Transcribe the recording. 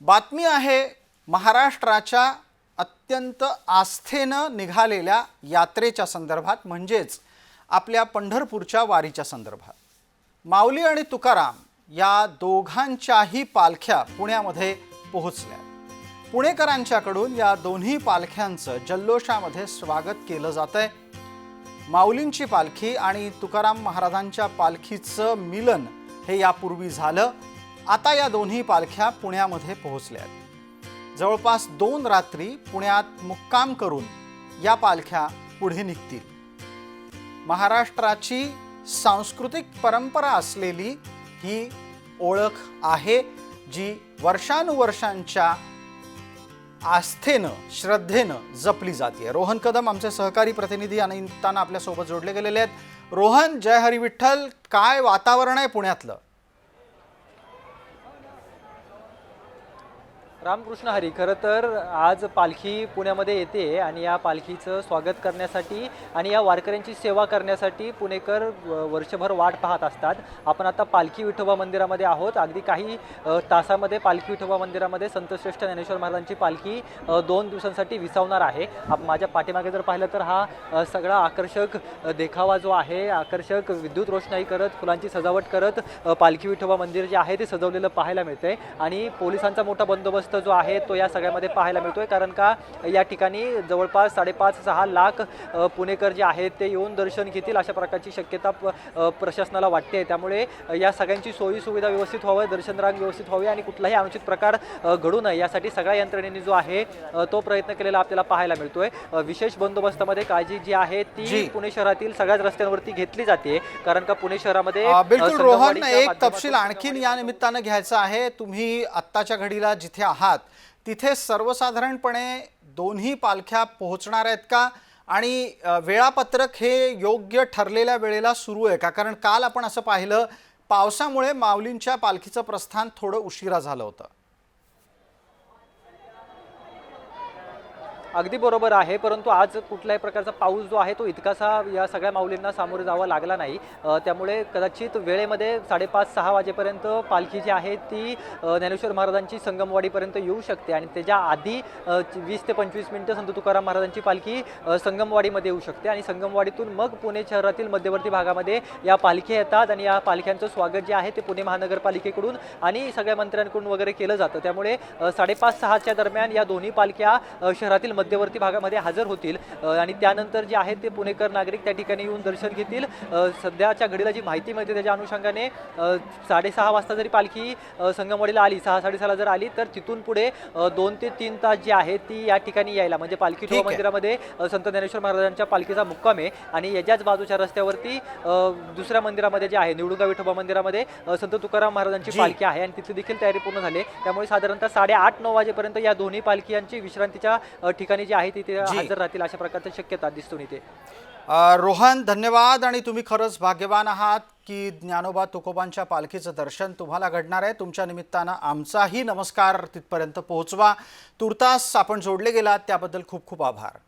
बातमी आहे महाराष्ट्राच्या अत्यंत आस्थेनं निघालेल्या यात्रेच्या संदर्भात म्हणजेच आपल्या पंढरपूरच्या वारीच्या संदर्भात. माऊली आणि तुकाराम या दोघांच्याही पालख्या पुण्यामध्ये पोहोचल्या. पुणेकरांच्याकडून या दोन्ही पालख्यांचं जल्लोषामध्ये स्वागत केलं जात आहे माऊलींची पालखी आणि तुकाराम महाराजांच्या पालखीचं मिलन हे यापूर्वी झालं. आता या दोन्ही पालख्या पुण्यामध्ये पोहोचल्या आहेत. जवळपास दोन रात्री पुण्यात मुक्काम करून या पालख्या पुढे निघतील. महाराष्ट्राची सांस्कृतिक परंपरा असलेली ही ओळख आहे जी वर्षानुवर्षांच्या आस्थेनं श्रद्धेनं जपली जाते रोहन कदम आमचे सहकारी प्रतिनिधी या निमित्तानं आपल्यासोबत जोडले गेलेले आहेत. रोहन जय हरी विठ्ठल. काय वातावरण आहे पुण्यातलं? रामकृष्ण हरी खरं तर आज पालखी पुण्यामध्ये येते आणि या पालखीचं स्वागत करण्यासाठी आणि या वारकऱ्यांची सेवा करण्यासाठी पुणेकर व- वर्षभर वाट पाहत असतात. आपण आता पालखी विठोबा मंदिरामध्ये आहोत. अगदी काही तासामध्ये पालखी विठोबा मंदिरामध्ये संतश्रेष्ठ ज्ञानेश्वर महाराजांची पालखी दोन दिवसांसाठी विसावणार आहे. आप माझ्या पाठीमागे जर पाहिलं तर हा सगळा आकर्षक देखावा जो आहे आकर्षक विद्युत रोषणाई करत फुलांची सजावट करत पालखी विठोबा मंदिर जे आहे ते सजवलेलं पाहायला मिळतंय. आणि पोलिसांचा मोठा बंदोबस्त जो आहे तो या सगळ्यामध्ये पाहायला मिळतोय. कारण का या ठिकाणी जवळपास साडेपाच सहा लाख पुणेकर जे आहेत ते येऊन दर्शन घेतील अशा प्रकारची शक्यता प्रशासनाला वाटते. त्यामुळे या सगळ्यांची सोयी सुविधा व्यवस्थित व्हावं दर्शन रांग व्यवस्थित व्हावी आणि कुठलाही अनुचित प्रकार घडू नये. यासाठी सगळ्या यंत्रणेने जो आहे तो प्रयत्न केलेला आपल्याला पाहायला मिळतोय. विशेष बंदोबस्तामध्ये काळजी जी आहे. ती पुणे शहरातील सगळ्याच रस्त्यांवरती घेतली जाते. कारण का पुणे शहरामध्ये बिलकुल रोहन एक तपशील आणखीन या निमित्तानं घ्यायचा आहे. तुम्ही आत्ताच्या घडीला जिथे आहात. तिथे सर्वसाधारणपणे दोन्ही पालख्या पोहोचणार आहेत का? आणि वेळापत्रक हे योग्य ठरलेल्या वेळेला सुरू आहे का? कारण काल आपण असं पाहिलं पावसामुळे माऊलींच्या पालखीचं प्रस्थान थोडं उशिरा झालं होतं. अगदी बरोबर आहे परंतु आज कुठल्याही प्रकारचा पाऊस जो आहे तो इतकासा या सगळ्या माऊलींना सामोरे जावा लागला नाही. त्यामुळे कदाचित वेळेमध्ये साडेपाच सहा वाजेपर्यंत पालखी जी आहे ती ज्ञानेश्वर महाराजांची संगमवाडीपर्यंत येऊ शकते आणि त्याच्या आधी वीस ते पंचवीस मिनटं संत तुकाराम महाराजांची पालखी संगमवाडीमध्ये येऊ शकते आणि संगमवाडीतून मग पुणे शहरातील मध्यवर्ती भागामध्ये या पालख्या येतात आणि या पालख्यांचं स्वागत जे आहे ते पुणे महानगरपालिकेकडून आणि सगळ्या मंत्र्यांकडून वगैरे केलं जातं. त्यामुळे साडेपाच सहाच्या दरम्यान या दोन्ही पालख्या शहरातील मध्यवर्ती भागामध्ये हजर होतील आणि त्यानंतर जे आहे ते पुणेकर नागरिक त्या ठिकाणी येऊन दर्शन घेतील सध्याच्या घडीला जी माहिती मिळते त्याच्या अनुषंगाने साडेसहा वाजता जरी पालखी संगमवाडीला आली सहा साडेसहाला जर आली तर तिथून पुढे दोन ते तीन तास जी आहे ती या ठिकाणी यायला म्हणजे पालखी आहे. मंदिरामध्ये संत ज्ञानेश्वर महाराजांच्या पालखीचा मुक्काम आहे आणि याच्याच बाजूच्या रस्त्यावरती दुसऱ्या मंदिरामध्ये जे आहे निवडुंगा विठोबा मंदिरामध्ये संत तुकाराम महाराजांची. पालखी आहे आणि तिथली देखील तयारी पूर्ण झाली. त्यामुळे साधारणतः साडेआठ नऊ वाजेपर्यंत या दोन्ही पालखीयांची विश्रांतीच्या अ, ठिकाणी जी आहे तिथे. हजर राहतील अशा प्रकारची शक्यता दिसून येते रोहन धन्यवाद. आणि तुम्ही खरंच भाग्यवान आहात की ज्ञानोबा तुकोबांच्या पालखीचं दर्शन तुम्हाला घडणार आहे. तुमच्या निमित्तानं आमचाही नमस्कार तिथपर्यंत पोहोचवा. तुर्तास आपण जोडले गेलात. त्याबद्दल खूप खूप आभार.